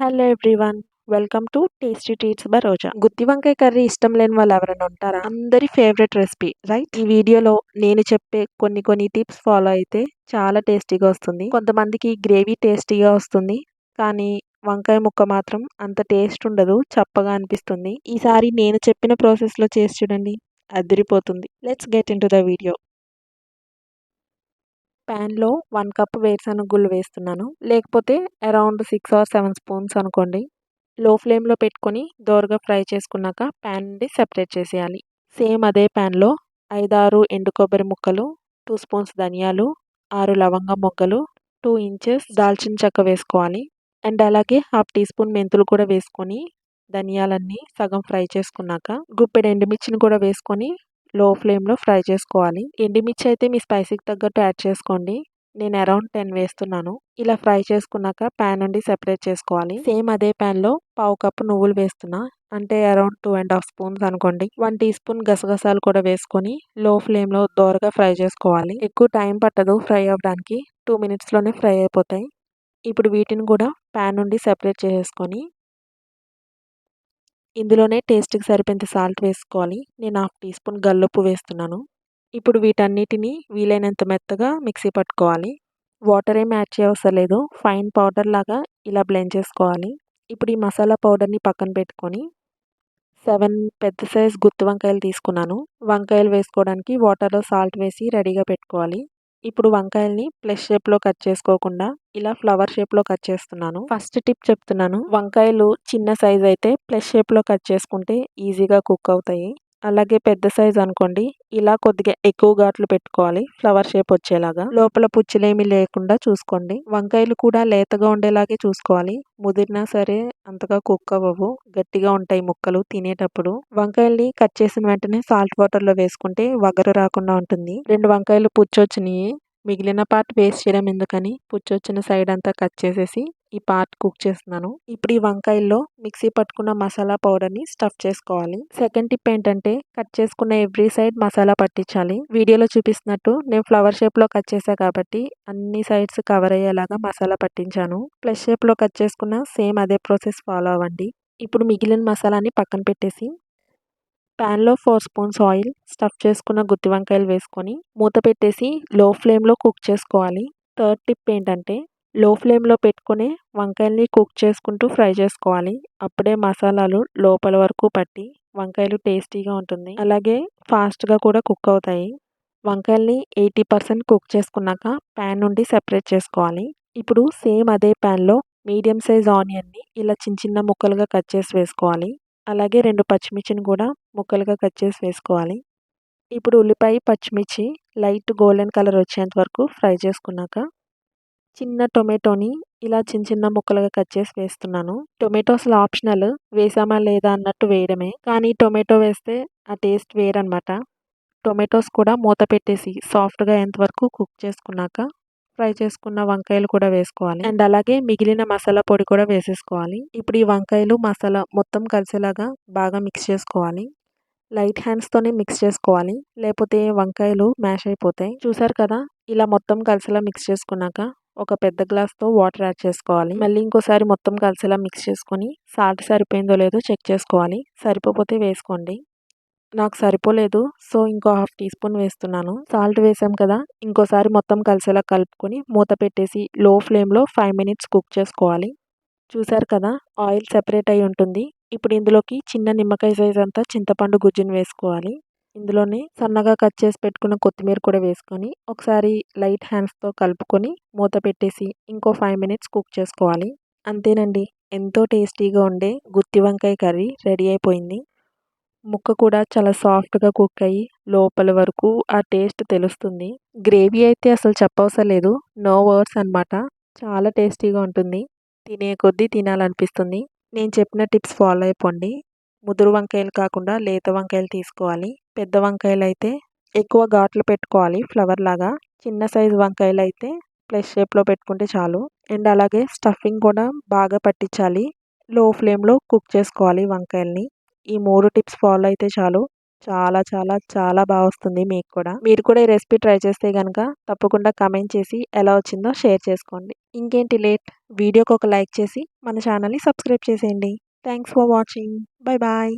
Hello everyone welcome to tasty treats by Roja గుత్తి వంకాయ curry ఇష్టం లేని వాళ్ళు ఎవరైనా ఉంటారా? అందరి ఫేవరెట్ రెసిపీ రైట్ ఈ వీడియోలో నేను చెప్పే కొన్ని కొన్ని టిప్స్ ఫాలో అయితే చాలా టేస్టీగా వస్తుంది. కొంతమందికి గ్రేవీ టేస్టీగా వస్తుంది కానీ వంకాయ ముక్క మాత్రం అంత టేస్ట్ ఉండదు చప్పగా అనిపిస్తుంది. ఈసారి నేను చెప్పిన ప్రాసెస్లో చేసి చూడండి అదిరిపోతుంది. Let's get into the video ప్యాన్లో వన్ కప్ వేరుశనగ గుళ్ళు వేస్తున్నాను. లేకపోతే around six or seven spoons అనుకోండి. లో ఫ్లేమ్లో పెట్టుకొని దోరగా ఫ్రై చేసుకున్నాక ప్యాన్ నుండి సెపరేట్ చేసేయాలి. సేమ్ అదే ప్యాన్లో ఐదారు ఎండు కొబ్బరి ముక్కలు టూ స్పూన్స్ ధనియాలు ఆరు లవంగ మొగ్గలు టూ ఇంచెస్ దాల్చిన చెక్క వేసుకోవాలి. అండ్ అలాగే హాఫ్ టీ స్పూన్ మెంతులు కూడా వేసుకొని ధనియాలన్నీ సగం ఫ్రై చేసుకున్నాక గుప్పెడు ఎండుమిర్చిని కూడా వేసుకొని లో ఫ్లేమ్లో ఫ్రై చేసుకోవాలి. ఎండుమిర్చి అయితే మీ స్పైసీకి తగ్గట్టు యాడ్ చేసుకోండి. నేను అరౌండ్ టెన్ వేస్తున్నాను. ఇలా ఫ్రై చేసుకున్నాక ప్యాన్ నుండి సెపరేట్ చేసుకోవాలి. సేమ్ అదే ప్యాన్లో పావు కప్పు నువ్వులు వేస్తున్నా. అంటే around two and half spoons అనుకోండి. వన్ టీ స్పూన్ గసగసాలు కూడా వేసుకొని లో ఫ్లేమ్లో దోరగా ఫ్రై చేసుకోవాలి. ఎక్కువ టైం పట్టదు ఫ్రై అవ్వడానికి. టూ మినిట్స్లోనే ఫ్రై అయిపోతాయి. ఇప్పుడు వీటిని కూడా ప్యాన్ నుండి సెపరేట్ చేసేసుకొని ఇందులోనే టేస్ట్కి సరిపోయేంత సాల్ట్ వేసుకోవాలి. నేను హాఫ్ టీ స్పూన్ గల్లుప్పు వేస్తున్నాను. ఇప్పుడు వీటన్నిటిని వీలైనంత మెత్తగా మిక్సీ పట్టుకోవాలి. వాటర్ ఏం యాడ్ చేయవసరం లేదు. ఫైన్ పౌడర్ లాగా ఇలా బ్లెండ్ చేసుకోవాలి. ఇప్పుడు ఈ మసాలా పౌడర్ని పక్కన పెట్టుకొని సెవెన్ పెద్ద సైజ్ గుత్తి వంకాయలు తీసుకున్నాను. వంకాయలు వేసుకోవడానికి వాటర్లో సాల్ట్ వేసి రెడీగా పెట్టుకోవాలి. ఇప్పుడు వంకాయల్ని ప్లస్ షేప్లో కట్ చేసుకోకుండా ఇలా ఫ్లవర్ షేప్లో కట్ చేస్తున్నాను. ఫస్ట్ టిప్ చెప్తున్నాను. వంకాయలు చిన్న సైజ్ అయితే ప్లస్ షేప్లో కట్ చేసుకుంటే ఈజీగా కుక్ అవుతాయి. అలాగే పెద్ద సైజ్ అనుకోండి ఇలా కొద్దిగా ఎక్కువ ఘాట్లు పెట్టుకోవాలి ఫ్లవర్ షేప్ వచ్చేలాగా. లోపల పుచ్చులేమి లేకుండా చూసుకోండి. వంకాయలు కూడా లేతగా ఉండేలాగే చూసుకోవాలి. ముదిరినా సరే అంతగా కుక్ అవ్వవు. గట్టిగా ఉంటాయి ముక్కలు తినేటప్పుడు. వంకాయల్ని కట్ చేసిన వెంటనే సాల్ట్ వాటర్లో వేసుకుంటే వగరు రాకుండా ఉంటుంది. రెండు వంకాయలు పుచ్చొచ్చినాయి. మిగిలిన పార్ట్ వేస్ట్ చేయడం ఎందుకని పుచ్చొచ్చిన సైడ్ అంతా కట్ చేసేసి ఈ పార్ట్ కుక్ చేస్తున్నాను. ఇప్పుడు ఈ వంకాయల్లో మిక్సీ పట్టుకున్న మసాలా పౌడర్ని స్టఫ్ చేసుకోవాలి. సెకండ్ టిప్ ఏంటంటే కట్ చేసుకున్న ఎవ్రీ సైడ్ మసాలా పట్టించాలి. వీడియోలో చూపిస్తున్నట్టు నేను ఫ్లవర్ షేప్లో కట్ చేసా కాబట్టి అన్ని సైడ్స్ కవర్ అయ్యేలాగా మసాలా పట్టించాను. ప్లస్ షేప్లో కట్ చేసుకున్న సేమ్ అదే ప్రాసెస్ ఫాలో అవ్వండి. ఇప్పుడు మిగిలిన మసాలాని పక్కన పెట్టేసి ప్యాన్లో ఫోర్ స్పూన్స్ ఆయిల్ స్టఫ్ చేసుకున్న గుత్తి వంకాయలు వేసుకొని మూత పెట్టేసి లో ఫ్లేమ్లో కుక్ చేసుకోవాలి. థర్డ్ టిప్ ఏంటంటే లో ఫ్లేమ్లో పెట్టుకునే వంకాయల్ని కుక్ చేసుకుంటూ ఫ్రై చేసుకోవాలి. అప్పుడే మసాలాలు లోపల వరకు పట్టి వంకాయలు టేస్టీగా ఉంటుంది. అలాగే ఫాస్ట్గా కూడా కుక్ అవుతాయి. వంకాయల్ని ఎయిటీ పర్సెంట్ కుక్ చేసుకున్నాక ప్యాన్ నుండి సెపరేట్ చేసుకోవాలి. ఇప్పుడు సేమ్ అదే ప్యాన్లో మీడియం సైజ్ ఆనియన్ని ఇలా చిన్న చిన్న ముక్కలుగా కట్ చేసి వేసుకోవాలి. అలాగే రెండు పచ్చిమిర్చిని కూడా ముక్కలుగా కట్ చేసి వేసుకోవాలి. ఇప్పుడు ఉల్లిపాయ పచ్చిమిర్చి లైట్ గోల్డెన్ కలర్ వచ్చేంత వరకు ఫ్రై చేసుకున్నాక చిన్న టొమాటోని ఇలా చిన్న చిన్న ముక్కలుగా కట్ చేసి వేస్తున్నాను. టొమాటోస్ ఆప్షనల్ వేసామా లేదా అన్నట్టు వేయడమే. కానీ టొమాటో వేస్తే ఆ టేస్ట్ వేరనమాట టొమాటోస్ కూడా మూత పెట్టేసి సాఫ్ట్గా ఎంతవరకు కుక్ చేసుకున్నాక ఫ్రై చేసుకున్న వంకాయలు కూడా వేసుకోవాలి. అండ్ అలాగే మిగిలిన మసాలా పొడి కూడా వేసేసుకోవాలి. ఇప్పుడు ఈ వంకాయలు మసాలా మొత్తం కలిసేలాగా బాగా మిక్స్ చేసుకోవాలి. లైట్ హ్యాండ్స్తోనే మిక్స్ చేసుకోవాలి. లేకపోతే వంకాయలు మ్యాష్ అయిపోతాయి. చూసారు కదా? ఇలా మొత్తం కలిసేలా మిక్స్ చేసుకున్నాక ఒక పెద్ద గ్లాస్తో వాటర్ యాడ్ చేసుకోవాలి. మళ్ళీ ఇంకోసారి మొత్తం కలిసేలా మిక్స్ చేసుకొని సాల్ట్ సరిపోయిందో లేదో చెక్ చేసుకోవాలి. సరిపోతే వేసుకోండి. నాకు సరిపోలేదు సో ఇంకో హాఫ్ టీ స్పూన్ వేస్తున్నాను. సాల్ట్ వేసాం కదా? ఇంకోసారి మొత్తం కలిసేలా కలుపుకొని మూత పెట్టేసి లో ఫ్లేమ్లో ఫైవ్ మినిట్స్ కుక్ చేసుకోవాలి. చూసారు కదా? ఆయిల్ సెపరేట్ అయి ఉంటుంది. ఇప్పుడు ఇందులోకి చిన్న నిమ్మకాయ సైజ్ అంతా చింతపండు గుజ్జును వేసుకోవాలి. ఇందులోనే సన్నగా కట్ చేసి పెట్టుకున్న కొత్తిమీర కూడా వేసుకొని ఒకసారి లైట్ హ్యాండ్స్తో కలుపుకొని మూత పెట్టేసి ఇంకో ఫైవ్ మినిట్స్ కుక్ చేసుకోవాలి. అంతేనండి. ఎంతో టేస్టీగా ఉండే గుత్తి వంకాయ కర్రీ రెడీ అయిపోయింది. ముక్క కూడా చాలా సాఫ్ట్గా కుక్ అయ్యి లోపల వరకు ఆ టేస్ట్ తెలుస్తుంది. గ్రేవీ అయితే అసలు చెప్పవసరం లేదు. నో వర్డ్స్ అనమాట చాలా టేస్టీగా ఉంటుంది. తినే కొద్దీ తినాలనిపిస్తుంది. నేను చెప్పిన టిప్స్ ఫాలో అయిపోండి. ముదురు వంకాయలు కాకుండా లేత వంకాయలు తీసుకోవాలి. పెద్ద వంకాయలు అయితే ఎక్కువ ఘాట్లు పెట్టుకోవాలి ఫ్లవర్ లాగా. చిన్న సైజు వంకాయలు అయితే ప్లస్ షేప్లో పెట్టుకుంటే చాలు. అండ్ అలాగే స్టఫింగ్ కూడా బాగా పట్టించాలి. లో ఫ్లేమ్లో కుక్ చేసుకోవాలి వంకాయల్ని. ఈ మూడు టిప్స్ ఫాలో అయితే చాలు. చాలా చాలా చాలా బాగా వస్తుంది మీకు కూడా. మీరు కూడా ఈ రెసిపీ ట్రై చేస్తే కనుక తప్పకుండా కమెంట్ చేసి ఎలా వచ్చిందో షేర్ చేసుకోండి. ఇంకేంటి లేట్? వీడియోకి ఒక లైక్ చేసి మన ఛానల్ని సబ్స్క్రైబ్ చేసేయండి. Thanks for watching bye bye